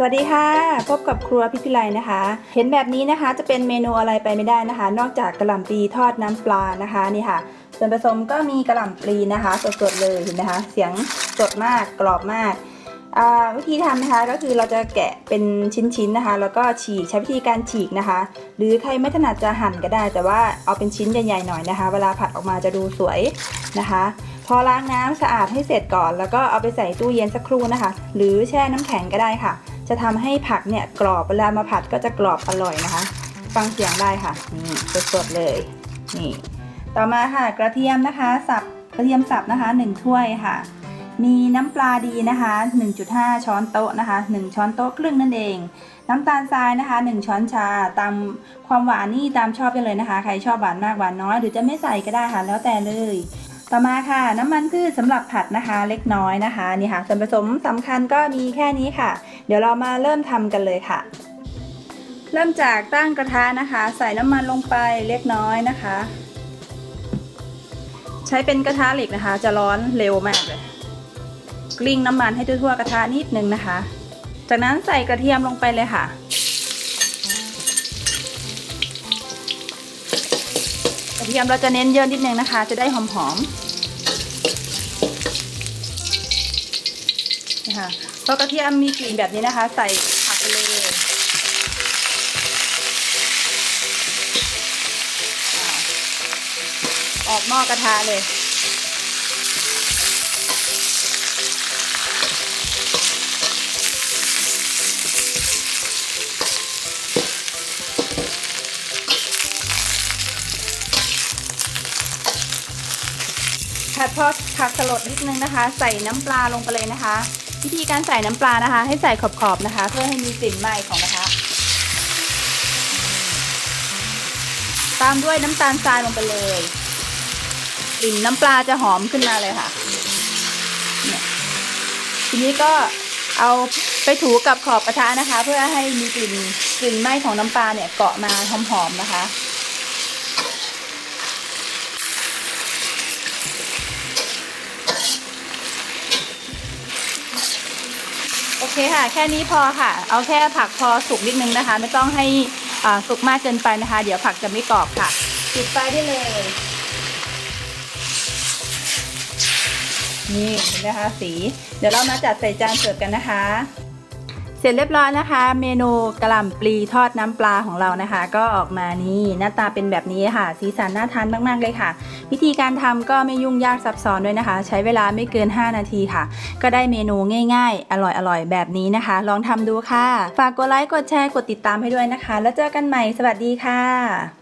สวัสดีค่ะ พบกับครัวพิพิไลนะคะ เห็นแบบนี้นะคะจะเป็นเมนูอะไรไปไม่ได้นะคะ นอกจากกระหล่ำปลีทอดน้ำปลานะคะนี่ค่ะ ส่วนผสมก็มีกระหล่ำปลีนะคะ สดๆเลยเห็นไหมคะ เสียงสดมากกรอบมากอ่าวิธีทำนะคะก็คือเราจะแกะเป็นชิ้นๆนะคะ แล้วก็ฉีกใช้วิธีการฉีกนะคะ หรือใครไม่ถนัดจะหั่นก็ได้ แต่ว่าเอาเป็นชิ้นใหญ่ๆหน่อยนะคะ เวลาผัดออกมาจะดูสวยนะคะ พอล้างน้ำสะอาดให้เสร็จก่อน แล้วก็เอาไปใส่ตู้เย็นสักครู่นะคะ หรือแช่น้ำแข็งก็ได้ค่ะ จะทำให้ผักเนี่ยกรอบเวลามาผัดก็จะกรอบอร่อยนะคะ ฟังเสียงได้ค่ะ นี่สดๆเลย นี่ ต่อมาค่ะกระเทียมนะคะ สับกระเทียมสับนะคะ 1 ถ้วยค่ะ มีน้ำปลาดีนะคะ 1.5 ช้อนโต๊ะนะคะ 1 ช้อนโต๊ะครึ่งนั่นเอง น้ำตาลทรายนะคะ 1 ช้อนชา ตามความหวานนี่ตามชอบได้เลยนะคะ ใครชอบหวานมากหวานน้อยหรือจะไม่ใส่ก็ได้ค่ะ แล้วแต่เลยต่อมาค่ะน้ำมันพืชสำหรับผัดนะคะเล็กน้อยนะคะนี่ค่ะส่วนผสมสำคัญก็มีแค่นี้ค่ะ เดี๋ยวเรามาเริ่มทำกันเลยค่ะ เริ่มจากตั้งกระทะนะคะ ใส่น้ำมันลงไปเล็กน้อยนะคะ ใช้เป็นกระทะเหล็กนะคะ จะร้อนเร็วมากเลยกลิ้งน้ำมันให้ทั่วๆกระทะนิดนึงนะคะ จากนั้นใส่กระเทียมลงไปเลยค่ะกระเทียมเราจะเน้นเยอะนิดนึงนะคะ จะได้หอมๆนะคะ พอกระเทียมมีกลิ่นแบบนี้นะคะ ใส่ผักเลยอ่าออกนอกกระทะเลยผัดพอผักสลดนิดนึงนะคะ ใส่น้ำปลาลงไปเลยนะคะ วิธีการใส่น้ำปลานะคะ ให้ใส่ขอบๆนะคะ เพื่อให้มีกลิ่นไหม้ของกระทะตามด้วยน้ำตาลทรายลงไปเลยกลิ่นน้ำปลาจะหอมขึ้นมาเลยค่ะทีนี้ก็เอาไปถูกับขอบกระทะนะคะ เพื่อให้มีกลิ่นกลิ่นไหม้ของน้ำปลาเนี่ยเกาะมาหอมๆนะคะ เคค่ะ แค่นี้พอค่ะ เอาแค่ผักพอสุกนิดนึงนะคะ ไม่ต้องให้สุกมากเกินไปนะคะ เดี๋ยวผักจะไม่กรอบค่ะ ปิดไฟได้เลย นี่เห็นไหมคะสี เดี๋ยวเรามาจัดใส่จานเสิร์ฟกันนะคะ เสร็จเรียบร้อยนะคะ เมนูกระหล่ำปลีทอดน้ำปลาของเรานะคะ ก็ออกมานี่หน้าตาเป็นแบบนี้ค่ะ สีสันน่าทานมากๆเลยค่ะ วิธีการทำก็ไม่ยุ่งยากซับซ้อนด้วยนะคะ ใช้เวลาไม่เกิน 5 นาทีค่ะ ก็ได้เมนูง่าย ๆ อร่อยๆ แบบนี้นะคะ ลองทำดูค่ะ ฝากกดไลค์กดแชร์กดติดตามให้ด้วยนะคะ แล้วเจอกันใหม่สวัสดีค่ะ